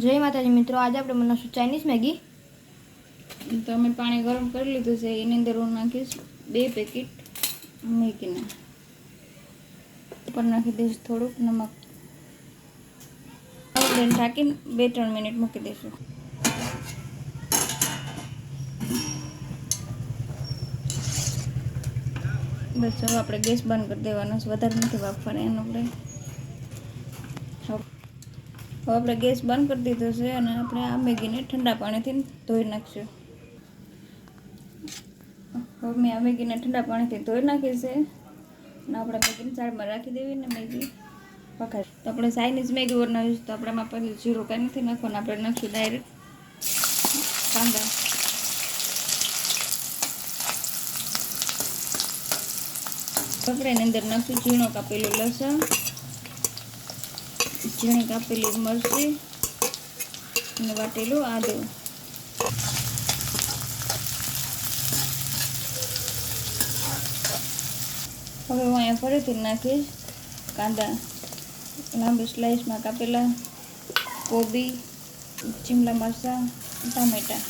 જય માતાજી મિત્રો, આજે આપણે બનાવશું ચાઇનીઝ મેગી તો અમે પાણી ગરમ કરી લીધું છે, એની અંદર હું નાખીશ બે પેકેટ મેગીના. ઉપર નાખી દઈશ થોડુંક નમક આપણે ઢાંકીને બે ત્રણ મિનિટ મૂકી દઈશું. બસ, હવે આપણે ગેસ બંધ કરી દેવાનો છે, વધારે નથી વાપરવાનો એનો આપણે. હવે આપણે ગેસ બંધ કરી દીધો છે અને આપણે આ મેગીને ઠંડા પાણીથી ધોઈ નાખશું. હવે મેં આ મેગીને ઠંડા પાણીથી ધોઈ નાખી છે. અને આપણે મેગીને સાઈડમાં રાખી દેવી ને મેગી. વખત તો આપણે ચાઇનીઝ મેગી બનાવીશું. તો આપણે એમાં પહેલું જીરું કાંઈ નથી નાખવાનું. આપણે નાખશું ડાયરેક્ટ કાંદા. આપણે એની અંદર નાખશું ઝીણો કાપેલું લસણ. ઝીણી કાપેલી મરચી અને વાટેલું આદુ. હવે હું અહીંયા ફરીથી નાખીશ કાંદા. લાંબી સ્લાઇસમાં કાપેલા. કોબી, ચીમલા મરચાં, ટામેટાં.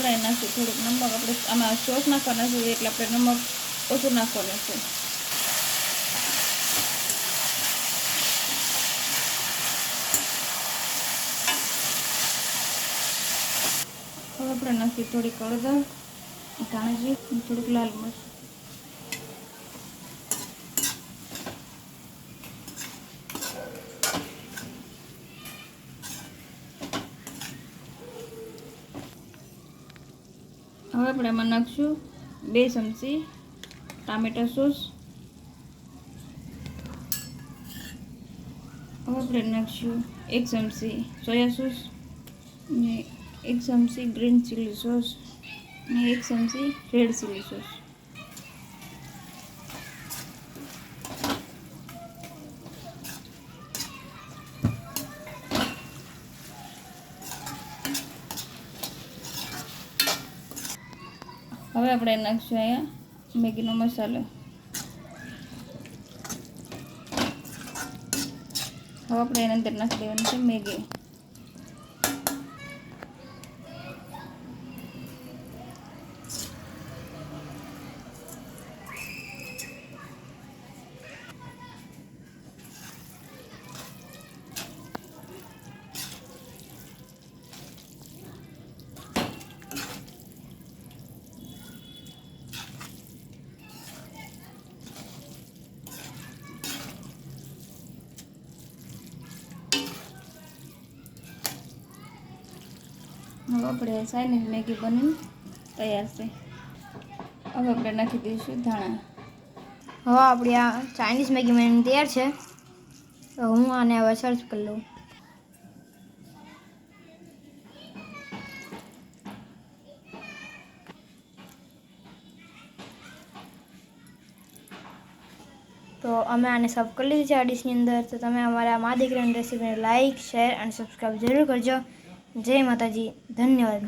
કપડાએ નાખી, થોડુંક નમક આપણે આમાં સોસ નાખવાના છે, એટલે આપણે નમક ઓછું નાખવાનું છે. હવે આપણે નાખી થોડીક હળદર અને થોડુંક લાલ મરચ. હવે આપણે એમાં નાખશું બે ચમચી ટામેટા સોસ. હવે આપણે નાખશું એક ચમચી સોયા સોસ ને એક ચમચી ગ્રીન ચીલી સોસ ને એક ચમચી રેડ ચીલી સોસ. હવે આપણે નાખશું અહીંયા મેગીનો મસાલો. હવે આપણે એના અંદર નાખી દેવાનું છે મેગી. આપણે ચાઇનીઝ મેગી બનીને તૈયાર છે. હવે આપણે નાખી દઈશું ધાણા. હવે આપણી આ ચાઇનીઝ મેગી બનીને તૈયાર છે. તો હું આને હવે સર્ચ કરી લઉં. તો અમે આને સબ કરી લીધી છે આ ડિશની અંદર. તો તમે અમારા મા દીકરાની રેસીપીને લાઇક શેર અને સબસ્ક્રાઈબ જરૂર કરજો. જય માતાજી ધન્યવાદ